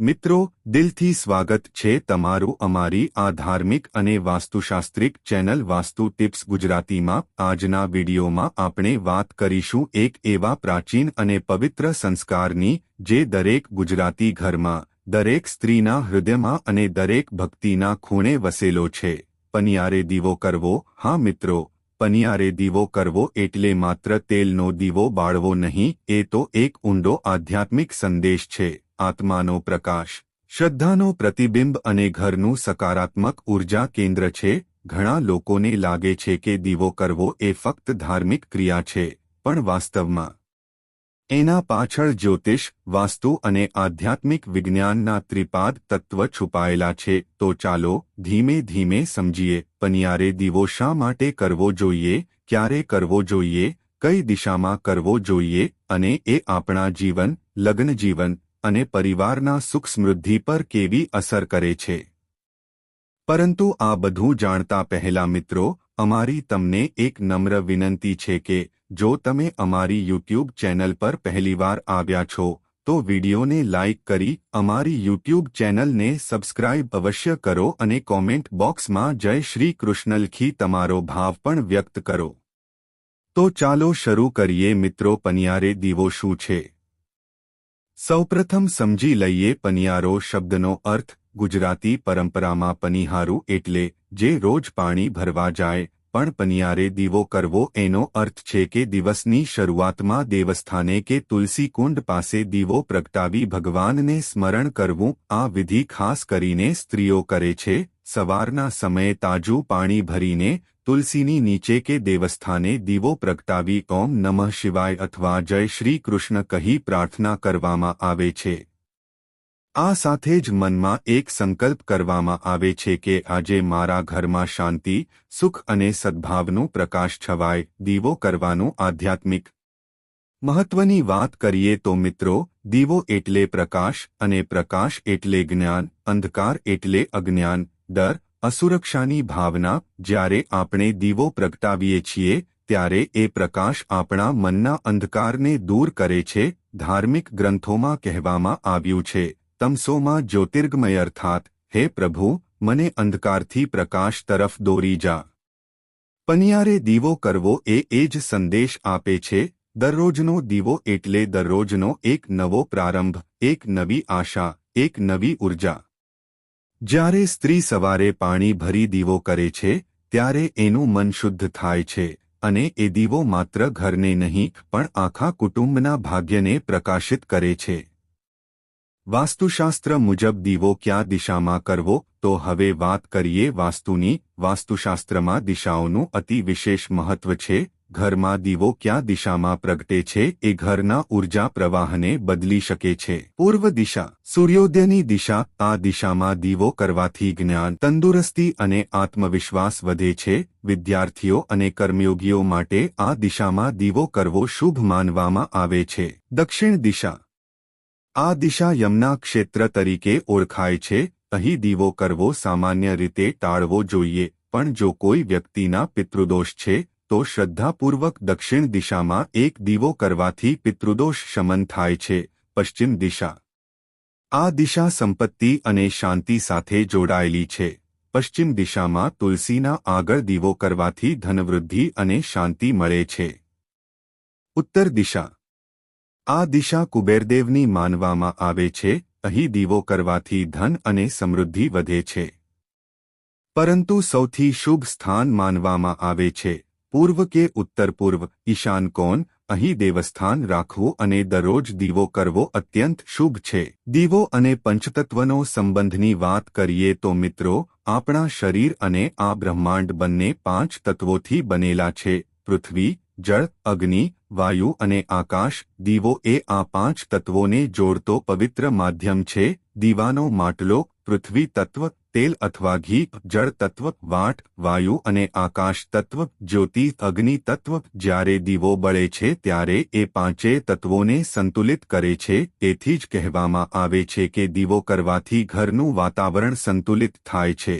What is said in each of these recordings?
મિત્રો, દિલથી સ્વાગત છે તમારું અમારી આ ધાર્મિક અને વાસ્તુશાસ્ત્રિક ચેનલ વાસ્તુ ટિપ્સ ગુજરાતીમાં. આજના વિડીયોમાં આપણે વાત કરીશું એક એવા પ્રાચીન અને પવિત્ર સંસ્કારની, જે દરેક ગુજરાતી ઘરમાં, દરેક સ્ત્રીના હૃદયમાં અને દરેક ભક્તિના ખૂણે વસેલો છે. પનિયારે દીવો કરવો, હા મિત્રો, પનિયારે દીવો કરવો એટલે માત્ર તેલનો દીવો બાળવો નહીં, એ તો એક ઊંડો આધ્યાત્મિક સંદેશ છે. આત્માનો પ્રકાશ, શ્રદ્ધાનો પ્રતિબિંબ અને ઘરનું સકારાત્મક ઊર્જા કેન્દ્ર છે. ઘણા લોકોને લાગે છે કે દીવો કરવો એ ફક્ત ધાર્મિક ક્રિયા છે, પણ વાસ્તવમાં. એના પાછળ જ્યોતિષ, વાસ્તુ અને આધ્યાત્મિક વિજ્ઞાનના ત્રિપાદ તત્વ છુપાયેલા છે. તો ચાલો ધીમે ધીમે સમજીએ, પનિયારે દીવો શા માટે કરવો જોઈએ, ક્યારે કરવો જોઈએ, કઈ દિશામાં કરવો જોઈએ અને એ આપણા જીવન, લગ્ન જીવન અને પરિવારના સુખ સમૃદ્ધિ પર કેવી અસર કરે છે. પરંતુ આ બધું જાણતા પહેલા મિત્રો, અમારી તમને એક નમ્ર વિનંતી છે કે, જો તમે અમારી યુટ્યુબ ચેનલ પર પહેલીવાર આવ્યા છો, તો વિડીયોને લાઇક કરી અમારી યુટ્યુબ ચેનલને સબસ્ક્રાઇબ અવશ્ય કરો અને કોમેન્ટ બોક્સમાં જય શ્રી કૃષ્ણ લખી તમારો ભાવ પણ વ્યક્ત કરો. તો ચાલો શરૂ કરીએ મિત્રો પનિયારે દીવો શું છે? સૌપ્રથમ સમજી લઈએ પનિયારો શબ્દનો અર્થ. ગુજરાતી પરંપરામાં પનિહારું એટલે જે રોજ પાણી ભરવા જાય, પણ પનિયારે દીવો કરવો એનો અર્થ છે કે દિવસની શરૂઆતમાં દેવસ્થાને કે તુલસી કુંડ પાસે દીવો પ્રગટાવી ભગવાનને સ્મરણ કરવું. આ વિધિ ખાસ કરીને સ્ત્રીઓ કરે છે. સવારના સમયે તાજું પાણી ભરીને તુલસીની નીચે કે દેવસ્થાને દીવો પ્રગટાવી ઓમ નમઃ શિવાય અથવા જય શ્રી કૃષ્ણ કહી પ્રાર્થના કરવામાં આવે છે. આ સાથે જ મનમાં એક સંકલ્પ કરવામાં આવે છે કે આજે મારા ઘરમાં શાંતિ, સુખ અને સદ્ભાવનું પ્રકાશ છવાય, દીવો કરવાનું આધ્યાત્મિક. મહત્વની વાત કરીએ તો મિત્રો, દીવો એટલે પ્રકાશ અને પ્રકાશ એટલે જ્ઞાન, અંધકાર એટલે અજ્ઞાન, ડર અસુરક્ષાની ભાવના, જ્યારે આપણે દીવો પ્રગટાવીએ છીએ, ત્યારે એ પ્રકાશ આપણા મનના અંધકારને દૂર કરે છે, ધાર્મિક ગ્રંથોમાં કહેવામાં આવ્યું છે. તમસોમાં જ્યોતિર્ગમય અર્થાત, હે પ્રભુ, મને અંધકારથી પ્રકાશ તરફ દોરી જા. પનિયારે દીવો કરવો એ એ જ સંદેશ આપે છે, દરરોજનો દીવો એટલે દરરોજનો એક નવો પ્રારંભ, એક નવી આશા, એક નવી ઊર્જા. જ્યારે સ્ત્રી સવારે પાણી ભરી દીવો કરે છે, ત્યારે એનું મન શુદ્ધ થાય છે, અને એ દીવો માત્ર ઘરને નહીં, પણ આખા કુટુંબના ભાગ્યને પ્રકાશિત કરે છે. વાસ્તુશાસ્ત્ર મુજબ દીવો ક્યાં દિશામાં કરવો, તો હવે વાત કરીએ વાસ્તુની. વાસ્તુશાસ્ત્રમાં દિશાઓનું અતિ વિશેષ મહત્વ છે ઘરમાં દીવો ક્યાં દિશામાં પ્રગટે છે એ ઘરના ઊર્જા પ્રવાહને બદલી શકે છે. પૂર્વ દિશા, સૂર્યોદયની દિશા, આ દિશામાં દીવો કરવાથી જ્ઞાન તંદુરસ્તી અને આત્મવિશ્વાસ વધે છે. વિદ્યાર્થીઓ અને કર્મયોગીઓ માટે આ દિશામાં દીવો કરવો શુભ માનવામાં આવે છે. દક્ષિણ દિશા. આ દિશા યમના ક્ષેત્ર તરીકે ઓળખાય છે. અહીં દીવો કરવો સામાન્ય રીતે ટાળવો જોઈએ, પણ જો કોઈ વ્યક્તિના પિતૃદોષ છે તો શ્રદ્ધાપૂર્વક દક્ષિણ દિશામાં એક દીવો કરવાથી પિતૃદોષ શમન થાય છે, પશ્ચિમ દિશા. આ દિશા સંપત્તિ અને શાંતિ સાથે જોડાયેલી છે. પશ્ચિમ દિશામાં તુલસીના આગળ દીવો કરવાથી ધનવૃદ્ધિ અને શાંતિ મળે છે. ઉત્તર દિશા. આ દિશા કુબેરદેવની માનવામાં આવે છે, અહીં દીવો કરવાથી ધન અને સમૃદ્ધિ વધે છે. પરંતુ સૌથી શુભ સ્થાન માનવામાં આવે છે. પૂર્વ કે ઉત્તર પૂર્વ, ઈશાન કોણ, અહીં દેવસ્થાન રાખવું અને દરરોજ દીવો કરવો અત્યંત શુભ છે. દીવો અને પંચતત્વનો સંબંધની વાત કરીએ તો મિત્રો, આપણા શરીર અને આ બ્રહ્માંડ બંને પાંચ તત્વોથી બનેલા છે. પૃથ્વી, જળ, અગ્નિ, વાયુ અને આકાશ, દીવો એ આ પાંચ તત્વોને જોડતો પવિત્ર માધ્યમ છે. દીવાનો માટલો, પૃથ્વી તત્વ તેલ અથવા ઘી, જળ તત્વ, વાટ, વાયુ અને આકાશ તત્વ, જ્યોતિ, અગ્નિ તત્વ, જ્યારે દીવો બળે છે ત્યારે એ પાંચે તત્વોને સંતુલિત કરે છે. તેથી જ કહેવામાં આવે છે કે દીવો કરવાથી ઘરનું વાતાવરણ સંતુલિત થાય છે.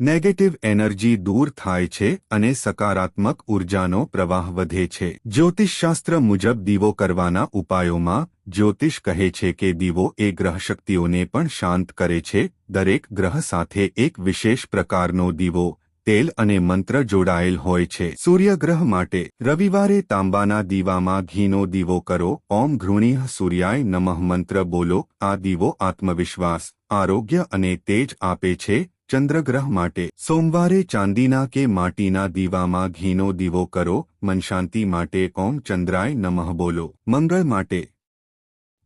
નેગેટિવ એનર્જી દૂર થાય છે અને સકારાત્મક ઉર્જાનો પ્રવાહ વધે છે. જ્યોતિષશાસ્ત્ર મુજબ દીવો કરવાના ઉપાયોમાં જ્યોતિષ કહે છે કે દીવો એ ગ્રહશક્તિઓને પણ શાંત કરે છે. દરેક ગ્રહ સાથે એક વિશેષ પ્રકારનો દીવો, તેલ અને મંત્ર જોડાયેલ હોય છે. સૂર્યગ્રહ માટે રવિવારે તાંબાના દીવામાં ઘીનો દીવો કરો. ઓમ ઘૃણીહ સૂર્યાય નમઃ મંત્ર બોલો. આ દીવો આત્મવિશ્વાસ, આરોગ્ય અને તેજ આપે છે. ચંદ્રગ્રહ માટે સોમવારે ચાંદીના કે માટીના દીવામાં ઘીનો દીવો કરો. મનશાંતિ માટે ઓમ ચંદ્રાય નમઃ બોલો. મંગળ માટે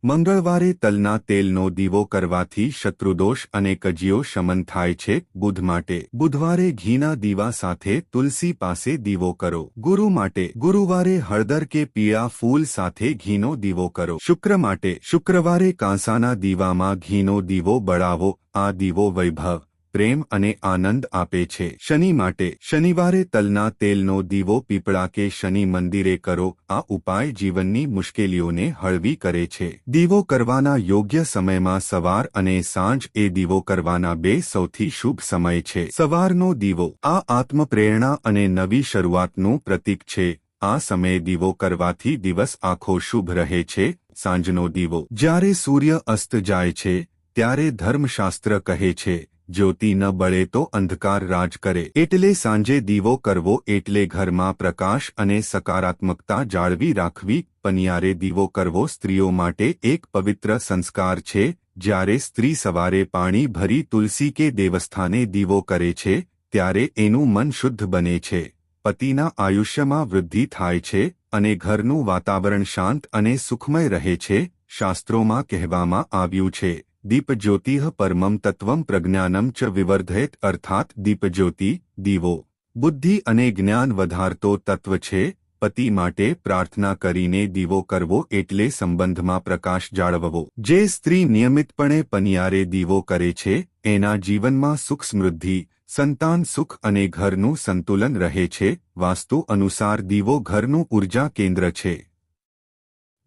મંગળવારે તલના તેલનો દીવો કરવાથી શત્રુદોષ અને કજીઓ શમન થાય છે. બુધ માટે, બુધવારે ઘીના દીવા સાથે તુલસી પાસે દીવો કરો. ગુરુ માટે, ગુરુવારે હળદર કે પીળા ફૂલ સાથે ઘીનો દીવો કરો. શુક્ર માટે, શુક્રવારે કાંસાના દીવામાં ઘીનો દીવો બળાવો. આ દીવો વૈભવ. પ્રેમ અને આનંદ આપે છે. શનિ માટે શનિવારે તલના તેલનો દીવો પીપળા કે શનિ મંદિરે કરો. આ ઉપાય જીવનની મુશ્કેલીઓને હળવી કરે છે. દીવો કરવાના યોગ્ય સમયમાં સવાર અને સાંજ એ દીવો કરવાના બે સૌથી શુભ સમય છે. સવારનો દીવો આ આત્મપ્રેરણા અને નવી શરૂઆતનું પ્રતીક છે. આ સમયે દીવો કરવાથી દિવસ આખો શુભ રહે છે. સાંજનો દીવો જ્યારે સૂર્ય અસ્ત જાય છે, ત્યારે ધર્મશાસ્ત્ર કહે છે જ્યોતિ ન બળે તો અંધકાર રાજ કરે. એટલે સાંજે દીવો કરવો એટલે ઘરમાં પ્રકાશ અને સકારાત્મકતા જાળવી રાખવી. પનિયારે દીવો કરવો સ્ત્રીઓ માટે એક પવિત્ર સંસ્કાર છે. જ્યારે સ્ત્રી સવારે પાણી ભરી તુલસી કે દેવસ્થાને દીવો કરે છે, ત્યારે એનું મન શુદ્ધ બને છે. પતિના આયુષ્યમાં વૃદ્ધિ થાય છે અને ઘરનું વાતાવરણ શાંત અને સુખમય રહે છે, શાસ્ત્રોમાં કહેવામાં આવ્યું છે. દીપજ્યોતિઃ પરમમ તત્વમ પ્રજ્ઞાનમ ચ વિવર્ધેત અર્થાત દીપજ્યોતિ દીવો બુદ્ધિ અને જ્ઞાન વધારતો તત્વ છે પતિ માટે પ્રાર્થના કરીને દીવો કરવો એટલે સંબંધમાં પ્રકાશ જાળવવો જે સ્ત્રી નિયમિતપણે પનિયારે દીવો કરે છે એના જીવનમાં સુખ સમૃદ્ધિ સંતાન સુખ અને ઘરનું સંતુલન રહે છે વાસ્તુ અનુસાર દીવો ઘરનું ઊર્જા કેન્દ્ર છે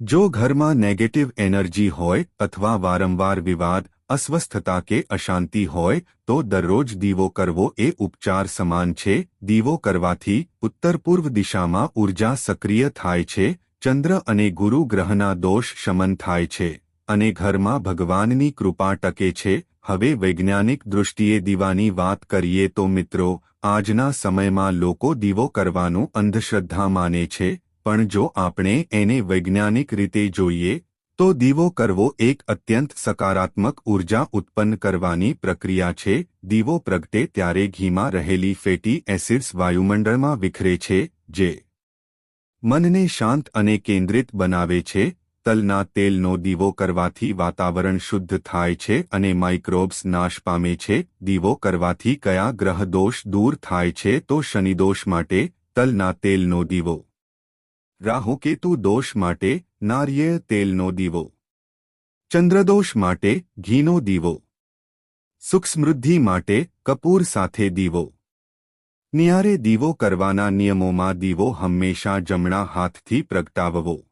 જો ઘરમાં નેગેટિવ એનર્જી હોય અથવા વારંવાર વિવાદ, અસ્વસ્થતા કે અશાંતિ હોય, તો દરરોજ દીવો કરવો એ ઉપચાર સમાન છે. દીવો કરવાથી ઉત્તર પૂર્વ દિશામાં ઊર્જા સક્રિય થાય છે, ચંદ્ર અને ગુરુ ગ્રહના દોષ શમન થાય છે, અને ઘરમાં ભગવાનની કૃપા ટકે છે. હવે વૈજ્ઞાનિક દૃષ્ટિએ દીવાની વાત કરીએ તો મિત્રો, આજના સમયમાં લોકો દીવો કરવાનું અંધશ્રદ્ધા માને છે. પણ જો આપણે એને વૈજ્ઞાનિક રીતે જોઈએ, તો દીવો કરવો એક અત્યંત સકારાત્મક ઊર્જા ઉત્પન્ન કરવાની પ્રક્રિયા છે. દીવો પ્રગટે ત્યારે ઘીમાં રહેલી ફેટી એસિડ્સ વાયુમંડળમાં વિખરે છે, જે મનને શાંત અને કેન્દ્રિત બનાવે છે. તલના તેલનો દીવો કરવાથી વાતાવરણ શુદ્ધ થાય છે અને માઇક્રોબ્સ નાશ પામે છે. દીવો કરવાથી કયા ગ્રહ દોષ દૂર થાય છે તો શનિદોષ માટે તલના તેલનો દીવો. રાહુકેતુ દોષ માટે નારિયેળ તેલનો દીવો. ચંદ્રદોષ માટે ઘીનો દીવો. સુખ સમૃદ્ધિ માટે કપૂર સાથે દીવો. નિયારે દીવો કરવાના નિયમોમાં દીવો હંમેશા જમણા હાથથી પ્રગટાવવો.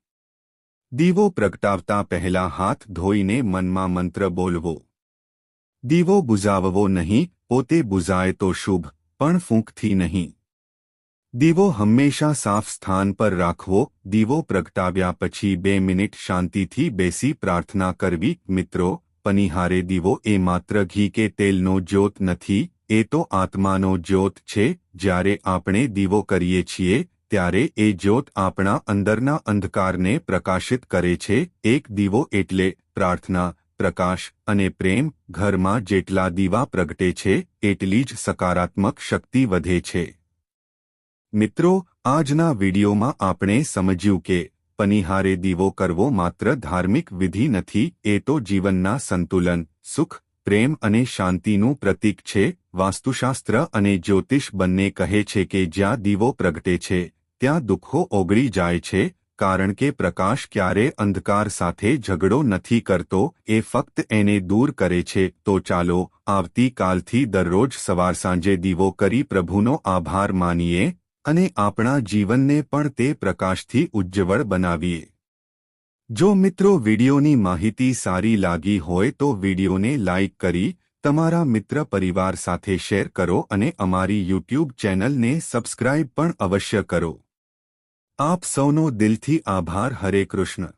દીવો પ્રગટાવતા પહેલા હાથ ધોઈને મનમાં મંત્ર બોલવો. દીવો બુઝાવવો નહીં, પોતે બુઝાય તો શુભ, પણ ફૂંકથી નહીં. દીવો હંમેશા સાફ સ્થાન પર રાખવો, દીવો પ્રગટાવ્યા પછી બે મિનિટ શાંતિથી બેસી પ્રાર્થના કરવી, મિત્રો, પનિહારે દીવો એ માત્ર ઘી કે તેલનો જ્યોત નથી, એ તો આત્માનો જ્યોત છે, જ્યારે આપણે દીવો કરીએ છીએ, ત્યારે એ જ્યોત આપણા અંદરના અંધકારને પ્રકાશિત કરે છે, એક દીવો એટલે પ્રાર્થના, પ્રકાશ અને પ્રેમ, ઘરમાં જેટલા દીવા પ્રગટે છે, એટલી જ સકારાત્મક શક્તિ વધે છે. મિત્રો, આજના વિડીયોમાં આપણે સમજ્યું કે પનિહારે દીવો કરવો માત્ર ધાર્મિક વિધિ નથી, એ તો જીવનના સંતુલન, સુખ, પ્રેમ અને શાંતિનું પ્રતીક છે. વાસ્તુશાસ્ત્ર અને જ્યોતિષ બંને કહે છે કે જ્યાં દીવો પ્રગટે છે, ત્યાં દુઃખો ઓગળી જાય છે, કારણ કે પ્રકાશ ક્યારે અંધકાર સાથે ઝઘડો નથી કરતો, એ ફક્ત એને દૂર કરે છે. તો ચાલો, આવતીકાલથી દરરોજ સવાર સાંજે દીવો કરી પ્રભુનો આભાર માનીએ. અને આપણા જીવનને પણ તે પ્રકાશથી ઉજ્જવળ બનાવીએ. જો મિત્રો વિડિયોની માહિતી સારી લાગી હોય તો વિડિયોને લાઇક કરી તમારા મિત્ર પરિવાર સાથે શેર કરો અને અમારી યુટ્યુબ ચેનલને સબસ્ક્રાઇબ પણ અવશ્ય કરો. આપ સૌનો દિલથી આભાર. હરે કૃષ્ણ.